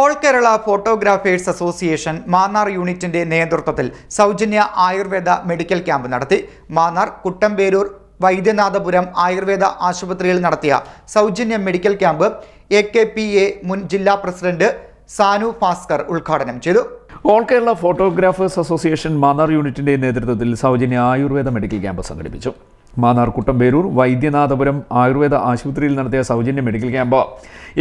All Kerala photographers association Mannar യൂണിറ്റിന്റെ നേതൃത്വത്തിൽ സൗജന്യ ആയുർവേദ മെഡിക്കൽ ക്യാമ്പ് നടത്തി. മാന്നാർ കുട്ടമ്പേരൂർ വൈദ്യനാഥപുരം ആയുർവേദ ആശുപത്രിയിൽ നടത്തിയ സൗജന്യ medical camp A K P A മുൻ ജില്ലാ പ്രസിഡന്റ് സാനു ഭാസ്കർ ഉദ്ഘാടനം ചെയ്തു. All Kerala photographers association Mannar യൂണിറ്റിന്റെ നേതൃത്വത്തിൽ സൗജന്യ ആയുർവേദ മെഡിക്കൽ ക്യാമ്പ് സംഘടിപ്പിച്ചു. മാന്നാർ കുട്ടമ്പേരൂർ വൈദ്യനാഥപുരം ആയുർവേദ ആശുപത്രിയിൽ നടത്തിയ സൗജന്യ medical camp.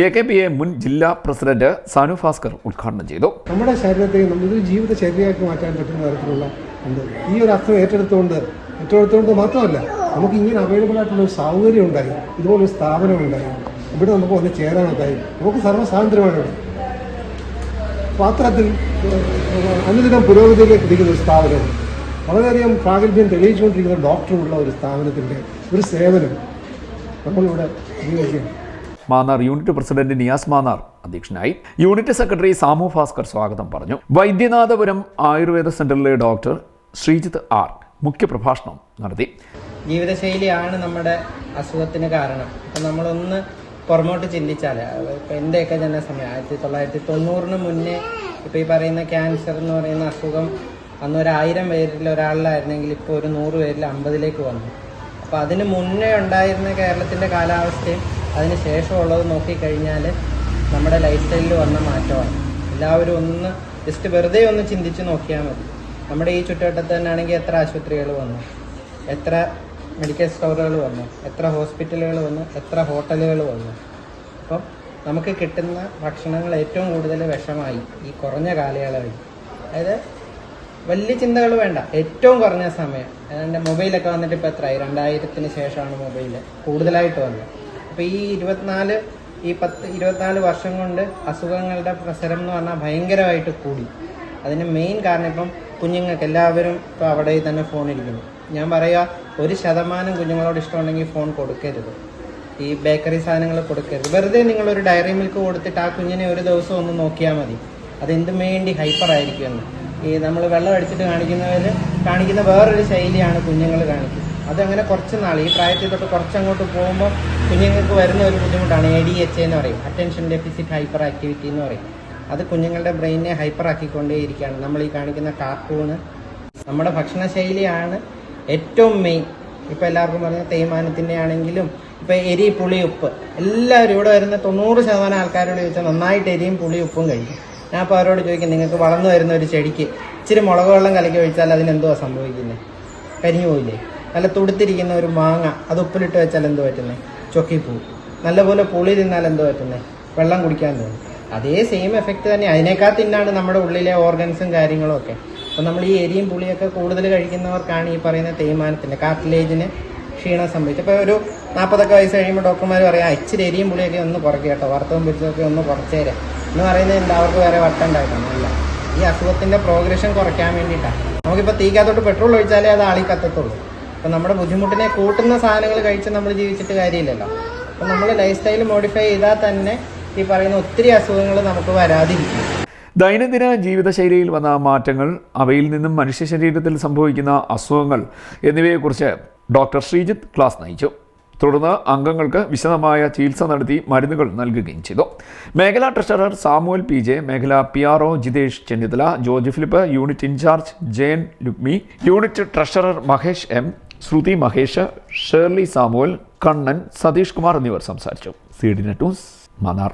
A K P A മുൻ ജില്ലാ പ്രസിഡന്റ് സാനു ഭാസ്കർ ഉദ്ഘാടനം ചെയ്തു. നമ്മുടെ ശരീരത്തെ നമ്മുടെ ജീവിത ശരീരമാക്കി മാറ്റാൻ പറ്റുന്ന തരത്തിലുള്ള ഈ ഒരു അർത്ഥം ഏറ്റെടുത്തുകൊണ്ട് ഏറ്റെടുത്തുകൊണ്ട് മാത്രമല്ല നമുക്ക് ഇങ്ങനെ അവൈലബിൾ ആയിട്ടുള്ള ഒരു സൗകര്യം ഉണ്ടായി ഇതുപോലെ ഒരു സ്ഥാപനം ഉണ്ടായി ഇവിടെ നമുക്ക് വന്ന് ചേരാനുണ്ടായി നമുക്ക് സർവസ്വാതന്ത്ര്യമാണ് പാത്രത്തിൽ അനുദിനം പുരോഗതിയിലേക്ക് എത്തിക്കുന്ന ഒരു സ്ഥാപനം. വളരെയധികം പ്രാഗൽഭ്യം തെളിയിച്ചുകൊണ്ടിരിക്കുന്ന ഡോക്ടറുള്ള ഒരു സ്ഥാപനത്തിന്റെ ഒരു സേവനം നമ്മളിവിടെ ഉപയോഗിക്കുകയാണ്. മാന്നാർ യൂണിറ്റ് പ്രസിഡന്റ് നിയാസ് മാന്നാർ അധ്യക്ഷനായി. യൂണിറ്റ് സെക്രട്ടറി സാമു ഭാസ്കർ സ്വാഗതം പറഞ്ഞു. വൈദ്യനാഥപുരം ആയുർവേദ സെന്ററിലെ ഡോക്ടർ ശ്രീജിത്ത് ആർ മുഖ്യപ്രഭാഷണം നടത്തി. ജീവിതശൈലിയാണ് നമ്മുടെ അസുഖത്തിന് കാരണം. അപ്പം നമ്മളൊന്ന് പുറമോട്ട് ചിന്തിച്ചാൽ ഇപ്പം എന്റെയൊക്കെ സമയം. ആയിരത്തി തൊള്ളായിരത്തി തൊണ്ണൂറിന് മുന്നേ ഇപ്പോൾ ഈ പറയുന്ന ക്യാൻസർ എന്ന് പറയുന്ന അസുഖം അന്ന് ഒരു ആയിരം പേരിൽ ഒരാളിലായിരുന്നെങ്കിൽ ഇപ്പോൾ ഒരു നൂറ് പേരിൽ അമ്പതിലേക്ക് വന്നു. അപ്പോൾ അതിന് മുന്നേ ഉണ്ടായിരുന്ന കേരളത്തിന്റെ കാലാവസ്ഥയും അതിന് ശേഷമുള്ളത് നോക്കിക്കഴിഞ്ഞാൽ നമ്മുടെ ലൈഫ് സ്റ്റൈലിൽ വന്ന മാറ്റമാണ്. എല്ലാവരും ഒന്ന് ജസ്റ്റ് വെറുതെ ഒന്ന് ചിന്തിച്ച് നോക്കിയാൽ മതി. നമ്മുടെ ഈ ചുറ്റുവട്ടത്ത് തന്നെ ആണെങ്കിൽ എത്ര ആശുപത്രികൾ വന്നു? എത്ര മെഡിക്കൽ സ്റ്റോറുകൾ വന്നു? എത്ര ഹോസ്പിറ്റലുകൾ വന്നു? എത്ര ഹോട്ടലുകൾ വന്നു? അപ്പം നമുക്ക് കിട്ടുന്ന ഭക്ഷണങ്ങൾ ഏറ്റവും കൂടുതൽ വിഷമായി ഈ കുറഞ്ഞ കാലയളവിൽ. അതായത് വലിയ ചിന്തകൾ വേണ്ട. ഏറ്റവും കുറഞ്ഞ സമയം. എന്റെ മൊബൈലൊക്കെ വന്നിട്ട് ഇപ്പോൾ എത്രയായി രണ്ടായിരത്തിന് ശേഷമാണ് മൊബൈൽ കൂടുതലായിട്ട് വന്നത്. അപ്പോൾ ഈ ഇരുപത്തിനാല് ഈ പത്ത് ഇരുപത്തിനാല് വർഷം കൊണ്ട് അസുഖങ്ങളുടെ പ്രസരം എന്ന് പറഞ്ഞാൽ ഭയങ്കരമായിട്ട് കൂടി. അതിന് മെയിൻ കാരണം ഇപ്പം കുഞ്ഞുങ്ങൾക്ക് എല്ലാവരും ഇപ്പോൾ അവിടെ തന്നെ ഫോണിരിക്കുന്നു ഞാൻ പറയുക ഒരു ശതമാനം കുഞ്ഞുങ്ങളോട് ഇഷ്ടമുണ്ടെങ്കിൽ ഫോൺ കൊടുക്കരുത്. ഈ ബേക്കറി സാധനങ്ങൾ കൊടുക്കരുത്. വെറുതെ നിങ്ങളൊരു ഡയറി മിൽക്ക് കൊടുത്തിട്ട് ആ കുഞ്ഞിനെ ഒരു ദിവസം ഒന്ന് നോക്കിയാൽ മതി. അതെന്തും വേണ്ടി ഹൈപ്പർ ആയിരിക്കുമെന്ന് ഈ നമ്മൾ വെള്ളം അടിച്ചിട്ട് കാണിക്കുന്നവർ കാണിക്കുന്ന വേറൊരു ശൈലിയാണ് കുഞ്ഞുങ്ങൾ കാണിക്കുന്നത്. അതങ്ങനെ കുറച്ച് നാൾ ഈ പ്രായത്തിൽ തൊട്ട് കുറച്ചങ്ങോട്ട് പോകുമ്പോൾ കുഞ്ഞുങ്ങൾക്ക് വരുന്ന ഒരു ബുദ്ധിമുട്ടാണ് എ ഡി എച്ച് എന്ന് പറയും. അറ്റൻഷൻ ഡെഫിസിറ്റ് ഹൈപ്പർ ആക്ടിവിറ്റി എന്ന് പറയും. അത് കുഞ്ഞുങ്ങളുടെ ബ്രെയിനെ ഹൈപ്പർ ആക്കിക്കൊണ്ടേയിരിക്കുകയാണ് നമ്മൾ ഈ കാണിക്കുന്ന കാർട്ടൂണ് നമ്മുടെ ഭക്ഷണ ശൈലിയാണ് ഏറ്റവും മെയിൻ ഇപ്പം എല്ലാവർക്കും പറഞ്ഞ തേയ്മാനത്തിന്റെ ആണെങ്കിലും ഇപ്പം എരി പുളി ഉപ്പ് എല്ലാവരും ഇവിടെ വരുന്ന തൊണ്ണൂറ് ശതമാനം ആൾക്കാരോട് ചോദിച്ചാൽ നന്നായിട്ട് എരിയും പുളി ഉപ്പും കഴിക്കും. ഞാൻ അപ്പോൾ അവരോട് ചോദിക്കും നിങ്ങൾക്ക് വളർന്നു വരുന്ന ഒരു ചെടിക്ക് ഇച്ചിരി മുളക് വെള്ളം കലക്കി ഒഴിച്ചാൽ അതിനെന്തുവാ സംഭവിക്കുന്നത് കരിഞ്ഞു പോയില്ലേ? നല്ല തുടുത്തിരിക്കുന്ന ഒരു മാങ്ങ അത് ഉപ്പിലിട്ട് വെച്ചാൽ എന്ത് പറ്റുന്നത് ചൊക്കിപ്പോവും. നല്ലപോലെ പുളി തിന്നാൽ എന്ത് പറ്റുന്നത് വെള്ളം കുടിക്കാൻ തോന്നും. അതേ സെയിം എഫക്റ്റ് തന്നെ. അതിനേക്കാൾ തിന്നാണ് നമ്മുടെ ഉള്ളിലെ ഓർഗൻസും കാര്യങ്ങളും ഒക്കെ. അപ്പം നമ്മൾ ഈ എരിയും പുളിയൊക്കെ കൂടുതൽ കഴിക്കുന്നവർക്കാണ് ഈ പറയുന്ന തേയ്മാനത്തിന്റെ കാർട്ടിലേജിന് ക്ഷീണം സംഭവിച്ചത്. അപ്പോൾ ഒരു നാൽപ്പതൊക്കെ വയസ്സ് കഴിയുമ്പോൾ ഡോക്ടർമാർ പറയാം ഇച്ചിരി എരിയും പുളിയൊക്കെ ഒന്ന് കുറയ്ക്കുക കേട്ടോ. വറുത്തവും പിടിച്ചതൊക്കെ ഒന്ന് കുറച്ചേരെ. എന്ന് പറയുന്നത് എല്ലാവർക്കും വേറെ വട്ടം ഉണ്ടായിട്ടൊന്നുമില്ല ഈ അസുഖത്തിന്റെ പ്രോഗ്രഷൻ കുറയ്ക്കാൻ വേണ്ടിയിട്ടാണ്. നമുക്കിപ്പോൾ തീക്കകത്തോട്ട് പെട്രോൾ ഒഴിച്ചാലേ അത് ആളി കത്തത്തുള്ളൂ. അപ്പോൾ നമ്മുടെ ബുദ്ധിമുട്ടിനെ കൂട്ടുന്ന സാധനങ്ങൾ കഴിച്ച് നമ്മൾ ജീവിച്ചിട്ട് കാര്യമില്ലല്ലോ. അപ്പോൾ നമ്മൾ ലൈഫ് സ്റ്റൈൽ മോഡിഫൈ ചെയ്താൽ തന്നെ ഈ പറയുന്ന ഒത്തിരി അസുഖങ്ങൾ നമുക്ക് വരാതിരിക്കും. ദൈനംദിന ജീവിതശൈലിയിൽ വന്ന മാറ്റങ്ങൾ അവയിൽ നിന്നും മനുഷ്യ ശരീരത്തിൽ സംഭവിക്കുന്ന അസുഖങ്ങൾ എന്നിവയെക്കുറിച്ച് ഡോക്ടർ ശ്രീജിത്ത് ക്ലാസ് നയിച്ചു. തുടർന്ന് അംഗങ്ങൾക്ക് വിശദമായ ചികിത്സ നടത്തി മരുന്നുകൾ നൽകുകയും ചെയ്തു. മേഖലാ ട്രഷറർ സാമുവൽ പി ജെ മേഖലാ P R O Jithesh Chennithala George Philip unit in charge Jayan Lukmi unit treasurer Mahesh M Shruthi Mahesh Shirley Samuel Kannan Satheesh Kumar എന്നിവർ സംസാരിച്ചു. C D net news Mannar.